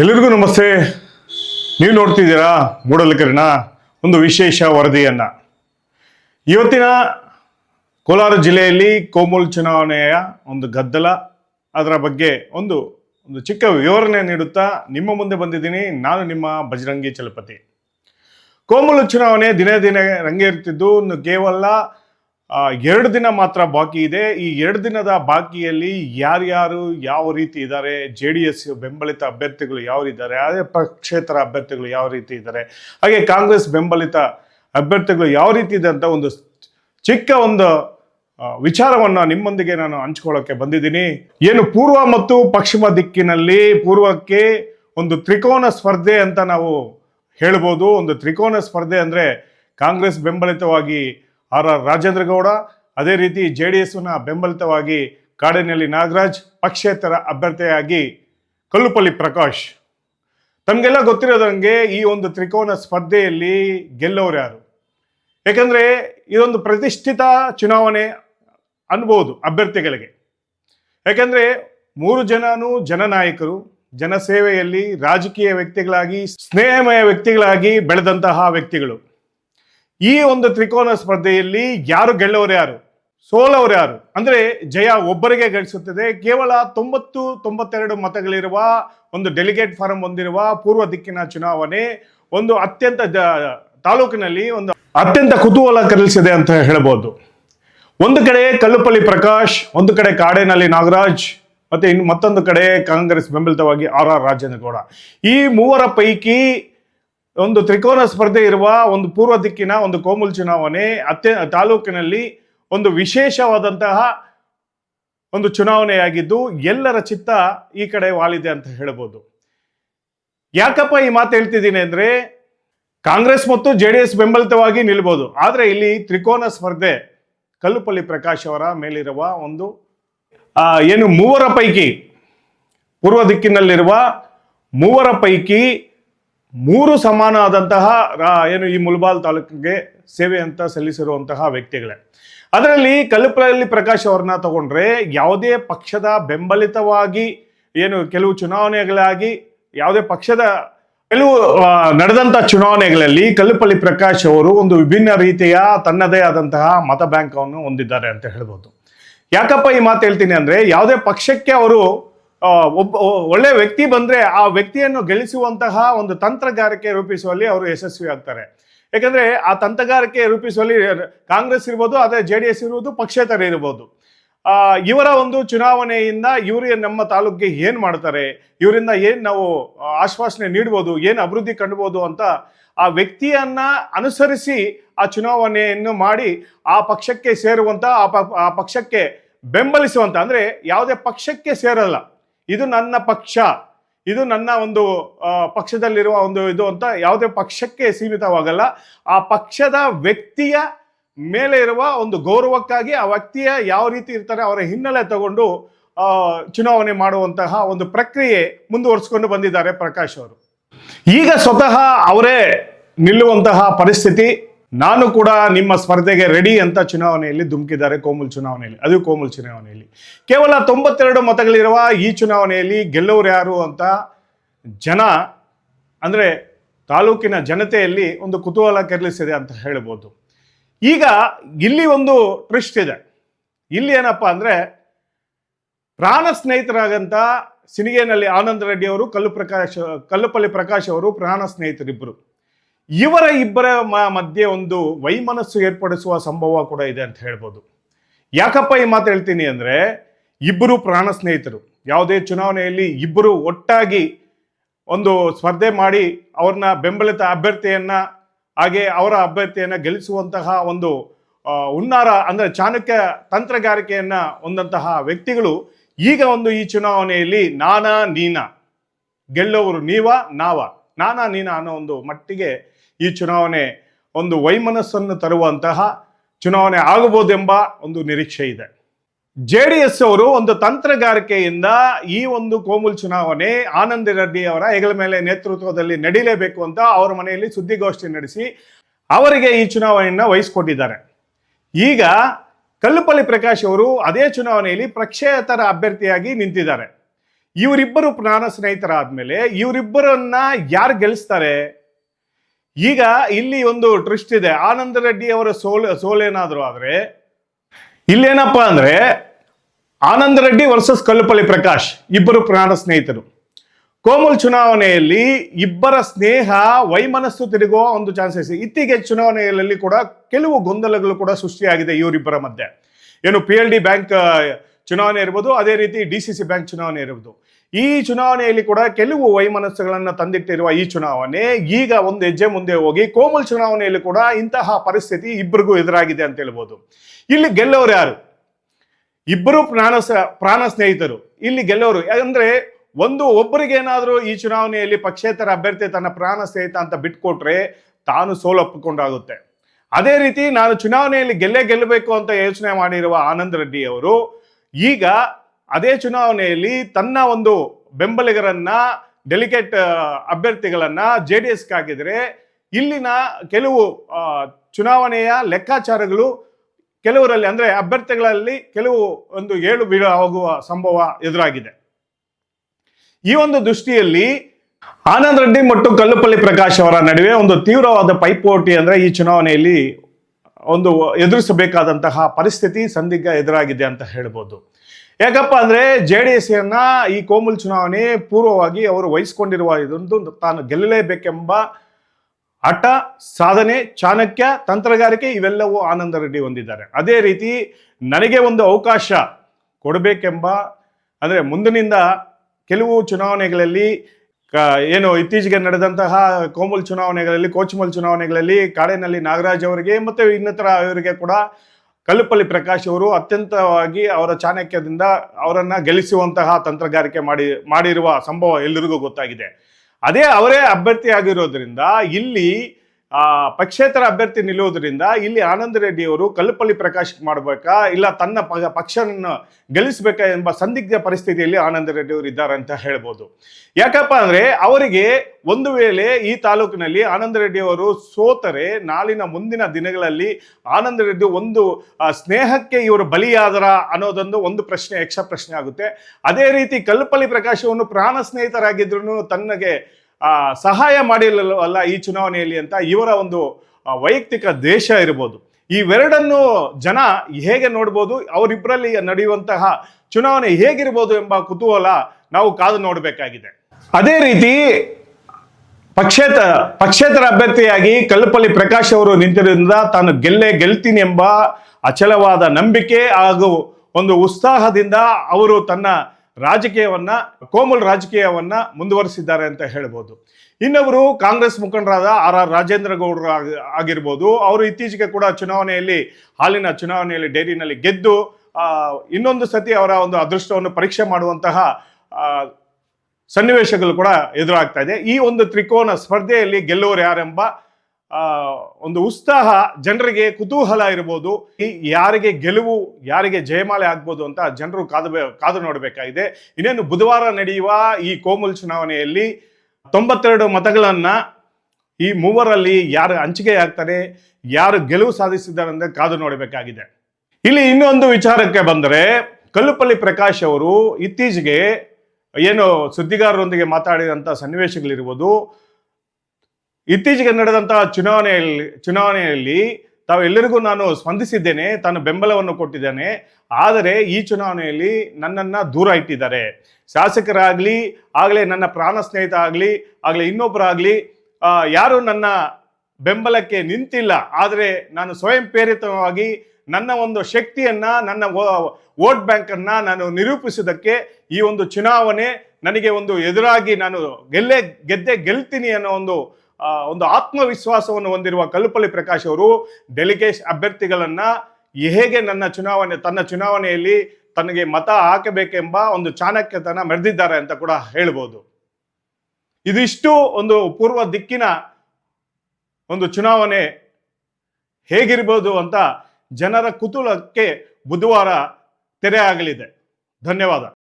ಎಲ್ಲರಿಗೂ ನಮಸ್ತೆ. ನೀವು ನೋಡ್ತಿದ್ದೀರಾ ಮೂಡಲಕರಿನ ಒಂದು ವಿಶೇಷ ವರದಿಯನ್ನು. ಇವತ್ತಿನ ಕೋಲಾರ ಜಿಲ್ಲೆಯಲ್ಲಿ ಕೋಮುಲ್ ಚುನಾವಣೆಯ ಒಂದು ಗದ್ದಲ, ಅದರ ಬಗ್ಗೆ ಒಂದು ಒಂದು ಚಿಕ್ಕ ವಿವರಣೆ ನೀಡುತ್ತಾ ನಿಮ್ಮ ಮುಂದೆ ಬಂದಿದ್ದೀನಿ. ನಾನು ನಿಮ್ಮ ಬಜರಂಗಿ ಚಲಪತಿ. ಕೋಮಲ ಚುನಾವಣೆ ದಿನೇ ದಿನೇ ರಂಗೇರುತ್ತಿದ್ದು ಕೇವಲ ಎರಡು ದಿನ ಮಾತ್ರ ಬಾಕಿ ಇದೆ. ಈ ಎರಡು ದಿನದ ಬಾಕಿಯಲ್ಲಿ ಯಾರ್ಯಾರು ಯಾವ ರೀತಿ ಇದ್ದಾರೆ, ಜೆ ಡಿ ಎಸ್ ಬೆಂಬಲಿತ ಅಭ್ಯರ್ಥಿಗಳು ಯಾವ ಇದ್ದಾರೆ ಅದೇ ಪಕ್ಷೇತರ ಅಭ್ಯರ್ಥಿಗಳು ಯಾವ ರೀತಿ ಇದ್ದಾರೆ, ಹಾಗೆ ಕಾಂಗ್ರೆಸ್ ಬೆಂಬಲಿತ ಅಭ್ಯರ್ಥಿಗಳು ಯಾವ ರೀತಿ ಇದೆ ಅಂತ ಒಂದು ಚಿಕ್ಕ ಒಂದು ವಿಚಾರವನ್ನ ನಿಮ್ಮೊಂದಿಗೆ ನಾನು ಹಂಚ್ಕೊಳ್ಳೋಕೆ ಬಂದಿದ್ದೀನಿ. ಏನು ಪೂರ್ವ ಮತ್ತು ಪಶ್ಚಿಮ ದಿಕ್ಕಿನಲ್ಲಿ ಪೂರ್ವಕ್ಕೆ ಒಂದು ತ್ರಿಕೋನ ಸ್ಪರ್ಧೆ ಅಂತ ನಾವು ಹೇಳ್ಬೋದು. ಒಂದು ತ್ರಿಕೋನ ಸ್ಪರ್ಧೆ ಅಂದ್ರೆ ಕಾಂಗ್ರೆಸ್ ಬೆಂಬಲಿತವಾಗಿ ಆರ್ ಆರ್ ರಾಜೇಂದ್ರ ಗೌಡ ಅದೇ ರೀತಿ ಜೆ ಡಿ ಎಸ್ನ ಬೆಂಬಲಿತವಾಗಿ ಕಾಡಿನಲ್ಲಿ ನಾಗರಾಜ್, ಪಕ್ಷೇತರ ಅಭ್ಯರ್ಥಿಯಾಗಿ ಕಲ್ಲುಪಲ್ಲಿ ಪ್ರಕಾಶ್. ತಮಗೆಲ್ಲ ಗೊತ್ತಿರೋದಂಗೆ ಈ ಒಂದು ತ್ರಿಕೋನ ಸ್ಪರ್ಧೆಯಲ್ಲಿ ಗೆಲ್ಲೋರು ಯಾರು? ಯಾಕಂದ್ರೆ ಇದೊಂದು ಪ್ರತಿಷ್ಠಿತ ಚುನಾವಣೆ ಅನ್ಬೋದು ಅಭ್ಯರ್ಥಿಗಳಿಗೆ. ಯಾಕಂದ್ರೆ ಮೂರು ಜನನೂ ಜನನಾಯಕರು, ಜನಸೇವೆಯಲ್ಲಿ ರಾಜಕೀಯ ವ್ಯಕ್ತಿಗಳಾಗಿ, ಸ್ನೇಹಮಯ ವ್ಯಕ್ತಿಗಳಾಗಿ ಬೆಳೆದಂತಹ ವ್ಯಕ್ತಿಗಳು. ಈ ಒಂದು ತ್ರಿಕೋನ ಸ್ಪರ್ಧೆಯಲ್ಲಿ ಯಾರು ಗೆಲ್ಲೋರು ಯಾರು? ಸೋಲವರು ಯಾರು? ಅಂದ್ರೆ ಜಯ ಒಬ್ಬರಿಗೆ ಗಳಿಸುತ್ತದೆ. ಕೇವಲ ತೊಂಬತ್ತು, ತೊಂಬತ್ತೆರಡು ಮತಗಳಿರುವ ಒಂದು ಡೆಲಿಗೇಟ್ ಫಾರಂ ಹೊಂದಿರುವ ಪೂರ್ವ ದಿಕ್ಕಿನ ಚುನಾವಣೆ ಒಂದು ಅತ್ಯಂತ ತಾಲೂಕಿನಲ್ಲಿ ಒಂದು ಅತ್ಯಂತ ಕುತೂಹಲ ಕಲಿಸಿದೆ ಅಂತ ಹೇಳ್ಬೋದು. ಒಂದು ಕಡೆ ಕಲ್ಲುಪಲ್ಲಿ ಪ್ರಕಾಶ್, ಒಂದು ಕಡೆ ಕಾಡೇನಲ್ಲಿ ನಾಗರಾಜ್, ಮತ್ತೆ ಇನ್ನು ಮತ್ತೊಂದು ಕಡೆ ಕಾಂಗ್ರೆಸ್ ಬೆಂಬಲಿತವಾಗಿ ಆರ್ ಆರ್ ರಾಜೇಂದ್ರ ಗೌಡ. ಈ ಮೂವರ ಪೈಕಿ ಒಂದು ತ್ರಿಕೋನ ಸ್ಪರ್ಧೆ ಇರುವ ಒಂದು ಪೂರ್ವ ದಿಕ್ಕಿನ ಒಂದು ಕೋಮುಲ್ ಚುನಾವಣೆ ಅತ್ಯ ತಾಲೂಕಿನಲ್ಲಿ ಒಂದು ವಿಶೇಷವಾದಂತಹ ಒಂದು ಚುನಾವಣೆಯಾಗಿದ್ದು ಎಲ್ಲರ ಚಿತ್ತ ಈ ಕಡೆ ವಾಲಿದೆ ಅಂತ ಹೇಳ್ಬೋದು. ಯಾಕಪ್ಪ ಈ ಮಾತು ಹೇಳ್ತಿದ್ದೀನಿ ಅಂದ್ರೆ ಕಾಂಗ್ರೆಸ್ ಮತ್ತು ಜೆ ಡಿ ಎಸ್ ಬೆಂಬಲಿತವಾಗಿ ನಿಲ್ಬೋದು. ಆದರೆ ಇಲ್ಲಿ ತ್ರಿಕೋನ ಸ್ಪರ್ಧೆ ಕಲ್ಲುಪಲ್ಲಿ ಪ್ರಕಾಶ್ ಅವರ ಮೇಲಿರುವ ಒಂದು ಏನು ಮೂವರ ಪೈಕಿ ಪೂರ್ವ ದಿಕ್ಕಿನಲ್ಲಿರುವ ಮೂವರ ಪೈಕಿ ಮೂರು ಸಮಾನ ಆದಂತಹ ಏನು ಈ ಮುಲ್ಬಾಲ್ ತಾಲೂಕಿಗೆ ಸೇವೆ ಅಂತ ಸಲ್ಲಿಸಿರುವಂತಹ ವ್ಯಕ್ತಿಗಳೇ. ಅದರಲ್ಲಿ ಕಲ್ಲುಪಲ್ಲಿ ಪ್ರಕಾಶ್ ಅವ್ರನ್ನ ತಗೊಂಡ್ರೆ ಯಾವುದೇ ಪಕ್ಷದ ಬೆಂಬಲಿತವಾಗಿ ಏನು ಕೆಲವು ಚುನಾವಣೆಗಳಾಗಿ, ಯಾವುದೇ ಪಕ್ಷದ ಕೆಲವು ನಡೆದಂಥ ಚುನಾವಣೆಗಳಲ್ಲಿ ಕಲ್ಲುಪಲ್ಲಿ ಪ್ರಕಾಶ್ ಅವರು ಒಂದು ವಿಭಿನ್ನ ರೀತಿಯ ತನ್ನದೇ ಆದಂತಹ ಮತ ಬ್ಯಾಂಕನ್ನು ಹೊಂದಿದ್ದಾರೆ ಅಂತ ಹೇಳ್ಬೋದು. ಯಾಕಪ್ಪ ಈ ಮಾತು ಹೇಳ್ತೀನಿ ಅಂದ್ರೆ ಯಾವುದೇ ಪಕ್ಷಕ್ಕೆ ಅವರು ಒಬ್ಬ ಒಳ್ಳೆ ವ್ಯಕ್ತಿ ಬಂದ್ರೆ ಆ ವ್ಯಕ್ತಿಯನ್ನು ಗೆಲ್ಲಿಸುವಂತಹ ಒಂದು ತಂತ್ರಗಾರಿಕೆ ರೂಪಿಸುವಲ್ಲಿ ಅವರು ಯಶಸ್ವಿ ಆಗ್ತಾರೆ. ಯಾಕಂದ್ರೆ ಆ ತಂತ್ರಗಾರಿಕೆ ರೂಪಿಸುವಲ್ಲಿ ಕಾಂಗ್ರೆಸ್ ಇರ್ಬೋದು, ಅದೇ ಜೆ ಡಿ ಎಸ್ ಇರ್ಬೋದು ಪಕ್ಷೇತರ ಇರ್ಬೋದು. ಇವರ ಒಂದು ಚುನಾವಣೆಯಿಂದ ಇವರು ನಮ್ಮ ತಾಲೂಕಿಗೆ ಏನು ಮಾಡ್ತಾರೆ, ಇವರಿಂದ ಏನು ನಾವು ಆಶ್ವಾಸನೆ ನೀಡ್ಬೋದು, ಏನು ಅಭಿವೃದ್ಧಿ ಕಂಡ್ಬೋದು ಅಂತ ಆ ವ್ಯಕ್ತಿಯನ್ನ ಅನುಸರಿಸಿ ಆ ಚುನಾವಣೆಯನ್ನು ಮಾಡಿ ಆ ಪಕ್ಷಕ್ಕೆ ಸೇರುವಂತ ಆ ಪಕ್ಷಕ್ಕೆ ಬೆಂಬಲಿಸುವಂತ, ಅಂದ್ರೆ ಯಾವುದೇ ಪಕ್ಷಕ್ಕೆ ಸೇರಲ್ಲ. ಇದು ನನ್ನ ಪಕ್ಷ. ಇದು ನನ್ನ ಒಂದು ಪಕ್ಷದಲ್ಲಿರುವ ಒಂದು ಇದು ಅಂತ ಯಾವುದೇ ಪಕ್ಷಕ್ಕೆ ಸೀಮಿತವಾಗಲ್ಲ. ಆ ಪಕ್ಷದ ವ್ಯಕ್ತಿಯ ಮೇಲೆ ಇರುವ ಒಂದು ಗೌರವಕ್ಕಾಗಿ ಆ ವ್ಯಕ್ತಿಯ ಯಾವ ರೀತಿ ಇರ್ತಾರೆ ಅವರ ಹಿನ್ನೆಲೆ ತಗೊಂಡು ಚುನಾವಣೆ ಮಾಡುವಂತಹ ಒಂದು ಪ್ರಕ್ರಿಯೆ ಮುಂದುವರಿಸಿಕೊಂಡು ಬಂದಿದ್ದಾರೆ ಪ್ರಕಾಶ್ ಅವರು. ಈಗ ಸ್ವತಃ ಅವರೇ ನಿಲ್ಲುವಂತಹ ಪರಿಸ್ಥಿತಿ ನಾನು ಕೂಡ ನಿಮ್ಮ ಸ್ಪರ್ಧೆಗೆ ರೆಡಿ ಅಂತ ಚುನಾವಣೆಯಲ್ಲಿ ಧುಮುಕಿದ್ದಾರೆ ಕೋಮುಲ್ ಚುನಾವಣೆಯಲ್ಲಿ. ಅದು ಕೋಮುಲ್ ಚುನಾವಣೆಯಲ್ಲಿ. ಕೇವಲ ತೊಂಬತ್ತೆರಡು ಮತಗಳಿರುವ ಈ ಚುನಾವಣೆಯಲ್ಲಿ ಗೆಲ್ಲೋರು ಯಾರು ಅಂತ ಜನ, ಅಂದರೆ ತಾಲೂಕಿನ ಜನತೆಯಲ್ಲಿ ಒಂದು ಕುತೂಹಲ ಕೆರಳಿಸಿದೆ ಅಂತ ಹೇಳ್ಬೋದು. ಈಗ ಇಲ್ಲಿ ಒಂದು ಟ್ರಿಸ್ಟ್ ಇದೆ. ಇಲ್ಲಿ ಏನಪ್ಪಾ ಅಂದರೆ ಪ್ರಾಣ ಸ್ನೇಹಿತರಾದಂಥ ಸಿನಿಗೇನಲ್ಲಿ ಆನಂದ ರೆಡ್ಡಿ ಅವರು, ಕಲ್ಲು ಪ್ರಕಾಶ್, ಕಲ್ಲುಪಲ್ಲಿ ಪ್ರಕಾಶ್ ಅವರು ಪ್ರಾಣ ಸ್ನೇಹಿತರಿಬ್ಬರು ಇವರ ಇಬ್ಬರ ಮಧ್ಯೆ ಒಂದು ವೈಮನಸ್ಸು ಏರ್ಪಡಿಸುವ ಸಂಭವ ಕೂಡ ಇದೆ ಅಂತ ಹೇಳ್ಬೋದು. ಯಾಕಪ್ಪ ಈ ಮಾತು ಹೇಳ್ತೀನಿ ಅಂದರೆ, ಇಬ್ಬರು ಪ್ರಾಣ ಸ್ನೇಹಿತರು. ಯಾವುದೇ ಚುನಾವಣೆಯಲ್ಲಿ ಇಬ್ಬರು ಒಟ್ಟಾಗಿ ಒಂದು ಸ್ಪರ್ಧೆ ಮಾಡಿ ಅವ್ರನ್ನ ಬೆಂಬಲಿತ ಅಭ್ಯರ್ಥಿಯನ್ನ, ಹಾಗೆ ಅವರ ಅಭ್ಯರ್ಥಿಯನ್ನ ಗೆಲ್ಲಿಸುವಂತಹ ಒಂದು ಹುನ್ನಾರ ಅಂದರೆ ಚಾಣಕ್ಯ ತಂತ್ರಗಾರಿಕೆಯನ್ನ ಹೊಂದಂತಹ ವ್ಯಕ್ತಿಗಳು ಈಗ ಒಂದು ಈ ಚುನಾವಣೆಯಲ್ಲಿ ನಾನಾ ನೀನಾ. ಗೆಲ್ಲೋರು ನೀವ, ನಾವ. ನಾನಾ ನೀನಾ ಅನ್ನೋ ಒಂದು ಮಟ್ಟಿಗೆ ಈ ಚುನಾವಣೆ ಒಂದು ವೈಮನಸ್ಸನ್ನು ತರುವಂತಹ ಚುನಾವಣೆ ಆಗಬಹುದೆಂಬ ಒಂದು ನಿರೀಕ್ಷೆ ಇದೆ. ಜೆ ಡಿ ಎಸ್ ಅವರು ಒಂದು ತಂತ್ರಗಾರಿಕೆಯಿಂದ ಈ ಒಂದು ಕೋಮುಲ್ ಚುನಾವಣೆ ಆನಂದ್ ರೆಡ್ಡಿ ಅವರ ಹೆಗಲ ಮೇಲೆ ನೇತೃತ್ವದಲ್ಲಿ ನಡೀಲೇಬೇಕು ಅಂತ ಅವರ ಮನೆಯಲ್ಲಿ ಸುದ್ದಿಗೋಷ್ಠಿ ನಡೆಸಿ ಅವರಿಗೆ ಈ ಚುನಾವಣೆಯನ್ನು ವಹಿಸ್ಕೊಟ್ಟಿದ್ದಾರೆ ಈಗ ಕಲ್ಲುಪಲ್ಲಿ ಪ್ರಕಾಶ್ ಅವರು ಅದೇ ಚುನಾವಣೆಯಲ್ಲಿ ಪ್ರಕ್ಷೇತರ ಅಭ್ಯರ್ಥಿಯಾಗಿ ನಿಂತಿದ್ದಾರೆ. ಇವರಿಬ್ಬರು ಪ್ರಾಣ ಸ್ನೇಹಿತರಾದ್ಮೇಲೆ ಇವರಿಬ್ಬರನ್ನ ಯಾರು ಗೆಲ್ಲಿಸ್ತಾರೆ ಈಗ ಇಲ್ಲಿ ಒಂದು ಟ್ರಿಸ್ಟ್ ಇದೆ. ಆನಂದ ರೆಡ್ಡಿ ಅವರ ಸೋಲ್, ಸೋಲೇನಾದ್ರು ಆದ್ರೆ, ಇಲ್ಲೇನಪ್ಪ ಅಂದ್ರೆ, ಆನಂದ ರೆಡ್ಡಿ ವರ್ಸಸ್ ಕಲ್ಲುಪಲ್ಲಿ ಪ್ರಕಾಶ್, ಇಬ್ಬರು ಪ್ರಾಣ ಸ್ನೇಹಿತರು. ಕೋಮಲ್ ಚುನಾವಣೆಯಲ್ಲಿ ಇಬ್ಬರ ಸ್ನೇಹ, ವೈಮನಸ್ಸು ತಿರುಗುವ ಒಂದು ಚಾನ್ಸಸ್ ಇತ್ತೀಗೆ ಚುನಾವಣೆಯಲ್ಲಿ ಕೂಡ ಕೆಲವು ಗೊಂದಲಗಳು ಕೂಡ ಸೃಷ್ಟಿಯಾಗಿದೆ ಇವರಿಬ್ಬರ ಮಧ್ಯೆ. ಏನು ಪಿ ಎಲ್ ಡಿ ಬ್ಯಾಂಕ್ ಚುನಾವಣೆ ಇರ್ಬೋದು, ಅದೇ ರೀತಿ ಡಿ ಸಿ ಸಿ ಬ್ಯಾಂಕ್ ಚುನಾವಣೆ ಇರ್ಬೋದು. ಈ ಚುನಾವಣೆಯಲ್ಲಿ ಕೂಡ ಕೆಲವು ವೈಮನಸ್ಸುಗಳನ್ನು ತಂದಿಟ್ಟಿರುವ ಈ ಚುನಾವಣೆ ಈಗ ಒಂದು ಹೆಜ್ಜೆ ಮುಂದೆ ಹೋಗಿ ಕೋಮಲ್ ಚುನಾವಣೆಯಲ್ಲಿ ಕೂಡ ಇಂತಹ ಪರಿಸ್ಥಿತಿ ಇಬ್ಬರಿಗೂ ಎದುರಾಗಿದೆ ಅಂತ ಹೇಳ್ಬೋದು. ಇಲ್ಲಿ ಗೆಲ್ಲೋರು ಯಾರು? ಇಬ್ಬರು ಪ್ರಾಣ ಪ್ರಾಣ ಸ್ನೇಹಿತರು. ಇಲ್ಲಿ ಗೆಲ್ಲೋರು, ಅಂದ್ರೆ ಒಂದು ಒಬ್ಬರಿಗೆ ಏನಾದರೂ ಈ ಚುನಾವಣೆಯಲ್ಲಿ ಪಕ್ಷೇತರ ಅಭ್ಯರ್ಥಿ ತನ್ನ ಪ್ರಾಣ ಸ್ನೇಹಿತ ಅಂತ ಬಿಟ್ಕೊಟ್ರೆ ತಾನು ಸೋಲೊಪ್ಪಿಕೊಂಡಾಗುತ್ತೆ ಅದೇ ರೀತಿ ನಾನು ಚುನಾವಣೆಯಲ್ಲಿ ಗೆಲ್ಲೇ ಗೆಲ್ಲಬೇಕು ಅಂತ ಯೋಚನೆ ಮಾಡಿರುವ ಆನಂದ್ ರೆಡ್ಡಿ ಅವರು ಈಗ ಅದೇ ಚುನಾವಣೆಯಲ್ಲಿ ತನ್ನ ಒಂದು ಬೆಂಬಲಿಗರನ್ನ ಡೆಲಿಕೇಟ್ ಅಭ್ಯರ್ಥಿಗಳನ್ನ ಜೆ ಡಿ ಎಸ್ಗೆ ಹಾಕಿದರೆ ಇಲ್ಲಿನ ಕೆಲವು ಚುನಾವಣೆಯ ಲೆಕ್ಕಾಚಾರಗಳು ಕೆಲವರಲ್ಲಿ ಅಂದ್ರೆ ಅಭ್ಯರ್ಥಿಗಳಲ್ಲಿ ಕೆಲವು ಒಂದು ಏಳು ಬೀಳ ಹೋಗುವ ಸಂಭವ ಎದುರಾಗಿದೆ. ಈ ಒಂದು ದೃಷ್ಟಿಯಲ್ಲಿ ಆನಂದ್ ರೆಡ್ಡಿ ಮತ್ತು ಕಲ್ಲುಪಲ್ಲಿ ಪ್ರಕಾಶ್ ಅವರ ನಡುವೆ ಒಂದು ತೀವ್ರವಾದ ಪೈಪೋಟಿ ಅಂದ್ರೆ ಈ ಚುನಾವಣೆಯಲ್ಲಿ ಒಂದು ಎದುರಿಸಬೇಕಾದಂತಹ ಪರಿಸ್ಥಿತಿ ಸಂದಿಗ್ಧ ಎದುರಾಗಿದೆ ಅಂತ ಹೇಳ್ಬೋದು. ಯಾಕಪ್ಪ ಅಂದ್ರೆ ಜೆ ಡಿ ಎಸ್ ಅನ್ನ ಈ ಕೋಮುಲ್ ಚುನಾವಣೆ ಪೂರ್ವವಾಗಿ ಅವರು ವಹಿಸಿಕೊಂಡಿರುವ ಇದೊಂದು ತಾನು ಗೆಲ್ಲಲೇಬೇಕೆಂಬ ಹಠ, ಸಾಧನೆ, ಚಾಣಕ್ಯ, ತಂತ್ರಗಾರಿಕೆ ಇವೆಲ್ಲವೂ ಆನಂದ ರೆಡ್ಡಿ ಹೊಂದಿದ್ದಾರೆ. ಅದೇ ರೀತಿ ನನಗೆ ಒಂದು ಅವಕಾಶ ಕೊಡಬೇಕೆಂಬ, ಅಂದರೆ ಮುಂದಿನಿಂದ ಕೆಲವು ಚುನಾವಣೆಗಳಲ್ಲಿ ಏನು ಇತ್ತೀಚೆಗೆ ನಡೆದಂತಹ ಕೋಮುಲ್ ಚುನಾವಣೆಗಳಲ್ಲಿ, ಕೋಚಮಲ್ ಚುನಾವಣೆಗಳಲ್ಲಿ ಕಾಡೇನಲ್ಲಿ ನಾಗರಾಜ್ ಅವರಿಗೆ ಮತ್ತು ಇನ್ನಿತರ ಅವರಿಗೆ ಕೂಡ ಕಲ್ಲುಪಲ್ಲಿ ಪ್ರಕಾಶ್ ಅವರು ಅತ್ಯಂತವಾಗಿ ಅವರ ಚಾಣಕ್ಯದಿಂದ ಅವರನ್ನು ಗೆಲ್ಲಿಸುವಂತಹ ತಂತ್ರಗಾರಿಕೆ ಮಾಡಿ, ಮಾಡಿರುವ ಸಂಭವ ಎಲ್ಲರಿಗೂ ಗೊತ್ತಾಗಿದೆ. ಅದೇ ಅವರೇ ಅಭ್ಯರ್ಥಿ ಆಗಿರೋದ್ರಿಂದ ಇಲ್ಲಿ ಪಕ್ಷೇತರ ಅಭ್ಯರ್ಥಿ ನಿಲ್ಲುವುದರಿಂದ ಇಲ್ಲಿ ಆನಂದ್ ರೆಡ್ಡಿ ಅವರು ಕಲ್ಲುಪಲ್ಲಿ ಪ್ರಕಾಶ್ ಮಾಡಬೇಕಾ ಇಲ್ಲ ತನ್ನ ಪಕ್ಷವನ್ನು ಗೆಲ್ಲಿಸಬೇಕಾ ಎಂಬ ಸಂದಿಗ್ಧ ಪರಿಸ್ಥಿತಿಯಲ್ಲಿ ಆನಂದ್ ರೆಡ್ಡಿ ಅವರು ಇದ್ದಾರೆ ಅಂತ ಹೇಳ್ಬೋದು. ಯಾಕಪ್ಪ ಅಂದ್ರೆ ಅವರಿಗೆ ಒಂದು ವೇಳೆ ಈ ತಾಲೂಕಿನಲ್ಲಿ ಆನಂದ್ ರೆಡ್ಡಿ ಅವರು ಸೋತರೆ ನಾಳಿನ ಮುಂದಿನ ದಿನಗಳಲ್ಲಿ ಆನಂದ್ ರೆಡ್ಡಿ ಒಂದು ಸ್ನೇಹಕ್ಕೆ ಇವರು ಬಲಿಯಾದರ ಅನ್ನೋದೊಂದು ಒಂದು ಪ್ರಶ್ನೆ ಯಕ್ಷ ಪ್ರಶ್ನೆ ಆಗುತ್ತೆ. ಅದೇ ರೀತಿ ಕಲ್ಲುಪಲ್ಲಿ ಪ್ರಕಾಶವನ್ನು ಪ್ರಾಣ ಸ್ನೇಹಿತರಾಗಿದ್ರು ತನ್ನಗೆ ಆ, ಸಹಾಯ ಮಾಡಿಲ್ಲ ಈ ಚುನಾವಣೆಯಲ್ಲಿ ಅಂತ ಇವರ ಒಂದು ವೈಯಕ್ತಿಕ ದೇಶ ಇರ್ಬೋದು. ಇವೆರಡನ್ನು ಜನ ಹೇಗೆ ನೋಡ್ಬೋದು ಅವರಿಬ್ಬರಲ್ಲಿ ನಡೆಯುವಂತಹ ಚುನಾವಣೆ ಹೇಗಿರ್ಬೋದು ಎಂಬ ಕುತೂಹಲ ನಾವು ಕಾದು ನೋಡಬೇಕಾಗಿದೆ. ಅದೇ ರೀತಿ ಪಕ್ಷೇತ, ಪಕ್ಷೇತರ ಅಭ್ಯರ್ಥಿಯಾಗಿ ಕಲ್ಲುಪಲ್ಲಿ ಪ್ರಕಾಶ್ ಅವರು ನಿಂತಿರೋದ್ರಿಂದ ತಾನು ಗೆಲ್ಲೇ ಗೆಲ್ತೀನಿ ಎಂಬ ಅಚಲವಾದ ನಂಬಿಕೆ ಹಾಗೂ ಒಂದು ಉತ್ಸಾಹದಿಂದ ಅವರು ತನ್ನ ರಾಜಕೀಯವನ್ನ, ಕೋಮಲ್ ರಾಜಕೀಯವನ್ನ ಮುಂದುವರಿಸಿದ್ದಾರೆ ಅಂತ ಹೇಳ್ಬೋದು. ಇನ್ನವರು ಕಾಂಗ್ರೆಸ್ ಮುಖಂಡರಾದ ಆರ್ ಆರ್ ರಾಜೇಂದ್ರ ಗೌಡರು ಆಗಿ- ಆಗಿರ್ಬೋದು. ಅವರು ಇತ್ತೀಚೆಗೆ ಕೂಡ ಚುನಾವಣೆಯಲ್ಲಿ, ಹಾಲಿನ ಚುನಾವಣೆಯಲ್ಲಿ ಡೈರಿನಲ್ಲಿ ಗೆದ್ದು ಇನ್ನೊಂದು ಸತಿ ಅವರ ಒಂದು ಅದೃಷ್ಟವನ್ನು ಪರೀಕ್ಷೆ ಮಾಡುವಂತಹ ಸನ್ನಿವೇಶಗಳು ಕೂಡ ಎದುರಾಗ್ತಾ ಇದೆ. ಈ ಒಂದು ತ್ರಿಕೋನ ಸ್ಪರ್ಧೆಯಲ್ಲಿ ಗೆಲ್ಲುವರು ಯಾರೆಂಬ ಒಂದು ಉತ್ಸಾಹ ಜನರಿಗೆ ಕುತೂಹಲ ಇರ್ಬೋದು. ಯಾರಿಗೆ ಗೆಲುವು, ಯಾರಿಗೆ ಜಯಮಾಲೆ ಆಗ್ಬೋದು ಅಂತ ಜನರು ಕಾದು ಕಾದು ನೋಡಬೇಕಾಗಿದೆ. ಇನ್ನೇನು ಬುಧವಾರ ನಡೆಯುವ ಈ ಕೋಮುಲ್ ಚುನಾವಣೆಯಲ್ಲಿ ತೊಂಬತ್ತೆರಡು ಮತಗಳನ್ನ ಈ ಮೂವರಲ್ಲಿ ಯಾರು ಹಂಚಿಕೆ ಆಗ್ತಾರೆ ಯಾರು ಗೆಲುವು ಸಾಧಿಸಿದ್ದಾರೆ ಅಂತ ಕಾದು ನೋಡಬೇಕಾಗಿದೆ. ಇಲ್ಲಿ ಇನ್ನೊಂದು ವಿಚಾರಕ್ಕೆ ಬಂದರೆ, ಕಲ್ಲುಪಲ್ಲಿ ಪ್ರಕಾಶ್ ಅವರು ಇತ್ತೀಚೆಗೆ ಏನು ಸುದ್ದಿಗಾರರೊಂದಿಗೆ ಮಾತಾಡಿದಂಥ ಸನ್ನಿವೇಶಗಳಿರ್ಬೋದು. ಇತ್ತೀಚೆಗೆ ನಡೆದಂತಹ ಚುನಾವಣೆಯಲ್ಲಿ ಚುನಾವಣೆಯಲ್ಲಿ ತಾವೆಲ್ಲರಿಗೂ ನಾನು ಸ್ಪಂದಿಸಿದ್ದೇನೆ, ತಾನು ಬೆಂಬಲವನ್ನು ಕೊಟ್ಟಿದ್ದೇನೆ. ಆದರೆ ಈ ಚುನಾವಣೆಯಲ್ಲಿ ನನ್ನನ್ನು ದೂರ ಇಟ್ಟಿದ್ದಾರೆ. ಶಾಸಕರಾಗಲಿ, ಆಗಲೇ ನನ್ನ ಪ್ರಾಣ ಸ್ನೇಹಿತ ಆಗಲಿ, ಆಗಲೇ ಇನ್ನೊಬ್ಬರಾಗಲಿ ಯಾರು ನನ್ನ ಬೆಂಬಲಕ್ಕೆ ನಿಂತಿಲ್ಲ. ಆದರೆ ನಾನು ಸ್ವಯಂ ಪ್ರೇರಿತವಾಗಿ ನನ್ನ ಒಂದು ಶಕ್ತಿಯನ್ನು, ನನ್ನ ವೋಟ್ ಬ್ಯಾಂಕನ್ನು ನಾನು ನಿರೂಪಿಸುವುದಕ್ಕೆ ಈ ಒಂದು ಚುನಾವಣೆ ನನಗೆ ಒಂದು ಎದುರಾಗಿ ನಾನು ಗೆಲ್ಲೇ, ಗೆದ್ದೆ ಗೆಲ್ತೀನಿ ಅನ್ನೋ ಒಂದು ಒಂದು ಆತ್ಮವಿಶ್ವಾಸವನ್ನು ಹೊಂದಿರುವ ಕಲ್ಲುಪಲ್ಲಿ ಪ್ರಕಾಶ್ ಅವರು ಡೆಲಿಗೇಟ್ ಅಭ್ಯರ್ಥಿಗಳನ್ನ ಹೇಗೆ ನನ್ನ ಚುನಾವಣೆ, ತನ್ನ ಚುನಾವಣೆಯಲ್ಲಿ ತನಗೆ ಮತ ಹಾಕಬೇಕೆಂಬ ಒಂದು ಚಾಣಕ್ಯತನ ಮೆರೆದಿದ್ದಾರೆ ಅಂತ ಕೂಡ ಹೇಳ್ಬೋದು. ಇದಿಷ್ಟು ಒಂದು ಪೂರ್ವ ದಿಕ್ಕಿನ ಒಂದು ಚುನಾವಣೆ ಹೇಗಿರ್ಬೋದು ಅಂತ ಜನರ ಕುತೂಹಲಕ್ಕೆ ಬುಧವಾರ ತೆರೆ ಆಗಲಿದೆ. ಧನ್ಯವಾದ.